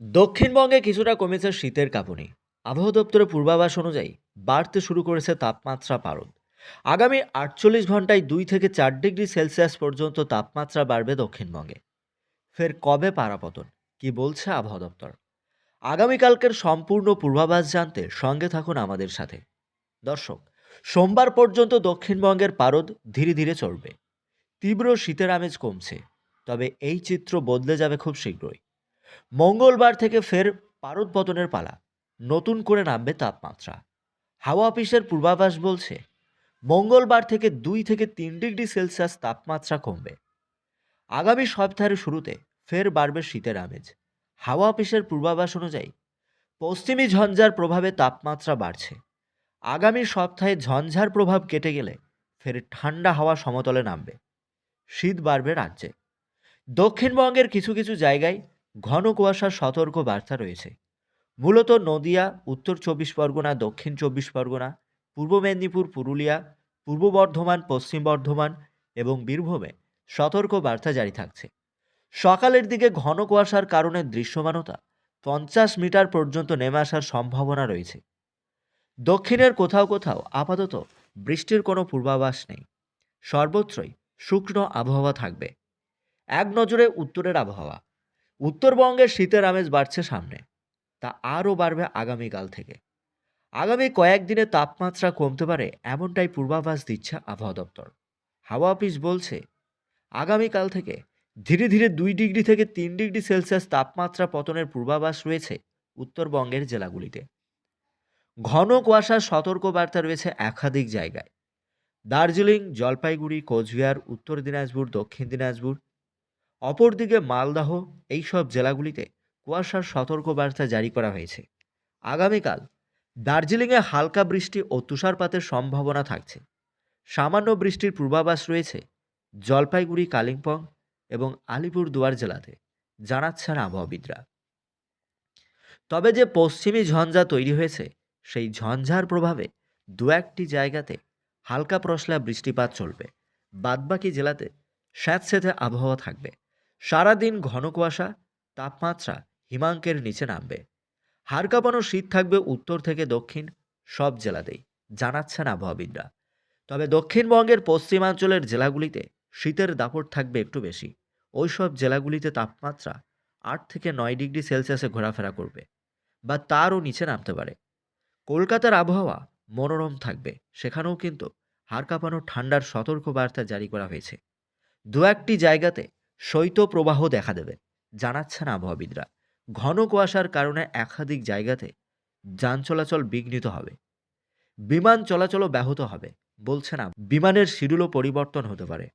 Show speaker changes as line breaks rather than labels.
দক্ষিণবঙ্গে কিছুটা কমেছে শীতের কাঁপুনি। আবহাওয়া দপ্তরের পূর্বাভাস অনুযায়ী বাড়তে শুরু করেছে তাপমাত্রা পারদ। আগামী আটচল্লিশ ঘন্টায় দুই থেকে চার ডিগ্রি সেলসিয়াস পর্যন্ত তাপমাত্রা বাড়বে দক্ষিণবঙ্গে। ফের কবে পারাপতন? কি বলছে আবহাওয়া দপ্তর? আগামীকালকের সম্পূর্ণ পূর্বাভাস জানতে সঙ্গে থাকুন আমাদের সাথে। দর্শক, সোমবার পর্যন্ত দক্ষিণবঙ্গের পারদ ধীরে ধীরে চলবে। তীব্র শীতের আমেজ কমছে, তবে এই চিত্র বদলে যাবে খুব শীঘ্রই। মঙ্গলবার থেকে ফের পারদ পতনের পালা। নতুন করে নামবে তাপমাত্রা। হাওয়া অফিসের পূর্বাভাস বলছে, মঙ্গলবার থেকে দুই থেকে তিন ডিগ্রি সেলসিয়াস তাপমাত্রা কমবে। আগামী সপ্তাহের শুরুতে ফের বাড়বে শীতের আমেজ। হাওয়া অফিসের পূর্বাভাস অনুযায়ী, পশ্চিমী ঝঞ্ঝার প্রভাবে তাপমাত্রা বাড়ছে। আগামী সপ্তাহে ঝঞ্ঝার প্রভাব কেটে গেলে ফের ঠান্ডা হাওয়া সমতলে নামবে। শীত বাড়বে রাজ্যে। দক্ষিণবঙ্গের কিছু কিছু জায়গায় ঘন কুয়াশার সতর্ক বার্তা রয়েছে। মূলত নদিয়া, উত্তর চব্বিশ পরগনা, দক্ষিণ চব্বিশ পরগনা, পূর্ব মেদিনীপুর, পুরুলিয়া, পূর্ব বর্ধমান, পশ্চিম বর্ধমান এবং বীরভূমে সতর্ক বার্তা জারি থাকছে। সকালের দিকে ঘন কুয়াশার কারণে দৃশ্যমানতা পঞ্চাশ মিটার পর্যন্ত নেমে আসার সম্ভাবনা রয়েছে। দক্ষিণের কোথাও কোথাও আপাতত বৃষ্টির কোনো পূর্বাভাস নেই। সর্বত্রই শুকনো আবহাওয়া থাকবে। এক নজরে উত্তরের আবহাওয়া। উত্তরবঙ্গের শীতের আমেজ বাড়ছে সামনে। তা আরও বাড়বে আগামীকাল থেকে। আগামী কয়েকদিনে তাপমাত্রা কমতে পারে এমনটাই পূর্বাভাস দিচ্ছে আবহাওয়া দপ্তর। হাওয়া অফিস বলছে, আগামীকাল থেকে ধীরে ধীরে দুই ডিগ্রি থেকে তিন ডিগ্রি সেলসিয়াস তাপমাত্রা পতনের পূর্বাভাস রয়েছে উত্তরবঙ্গের জেলাগুলিতে। ঘন কুয়াশার সতর্কবার্তা রয়েছে একাধিক জায়গায়। দার্জিলিং, জলপাইগুড়ি, কোচবিহার, উত্তর দিনাজপুর, দক্ষিণ দিনাজপুর অপরদিকে মালদাহ, এইসব জেলাগুলিতে কুয়াশার সতর্কবার্তা জারি করা হয়েছে। আগামীকাল দার্জিলিংয়ে হালকা বৃষ্টি ও তুষারপাতের সম্ভাবনা থাকছে। সামান্য বৃষ্টির পূর্বাভাস রয়েছে জলপাইগুড়ি, কালিম্পং এবং আলিপুর দুয়ার জেলাতে, জানাচ্ছেন আবহাওয়াবিদরা। তবে যে পশ্চিমী ঝঞ্ঝা তৈরি হয়েছে, সেই ঝঞ্ঝার প্রভাবে দু একটি জায়গাতে হালকা প্রশলা বৃষ্টিপাত চলবে। বাদবাকি জেলাতে স্যাঁতস্যাঁতে আবহাওয়া থাকবে। সারাদিন ঘন কুয়াশা, তাপমাত্রা হিমাঙ্কের নিচে নামবে। হাড় কাঁপানো শীত থাকবে উত্তর থেকে দক্ষিণ, সব জেলাতেই জানাচ্ছেন আবহাওয়াবিদরা তবে দক্ষিণবঙ্গের পশ্চিমাঞ্চলের জেলাগুলিতে শীতের দাপট থাকবে একটু বেশি। ওই সব জেলাগুলিতে তাপমাত্রা আট থেকে নয় ডিগ্রি সেলসিয়াসে ঘোরাফেরা করবে বা তারও নিচে নামতে পারে। কলকাতার আবহাওয়া মনোরম থাকবে, সেখানেও কিন্তু হাড় কাঁপানো ঠান্ডার সতর্ক বার্তা জারি করা হয়েছে। দু একটি জায়গাতে শৈত্যপ্রবাহ দেখা দেবে জানাচ্ছেন আবহাওয়াবিদরা। ঘন কুয়াশার কারণে একাধিক জায়গাতে যান চলাচল বিঘ্নিত হবে। বিমান চলাচলও ব্যাহত হবে, বলছে না। বিমানের শিডিউলও পরিবর্তন হতে পারে।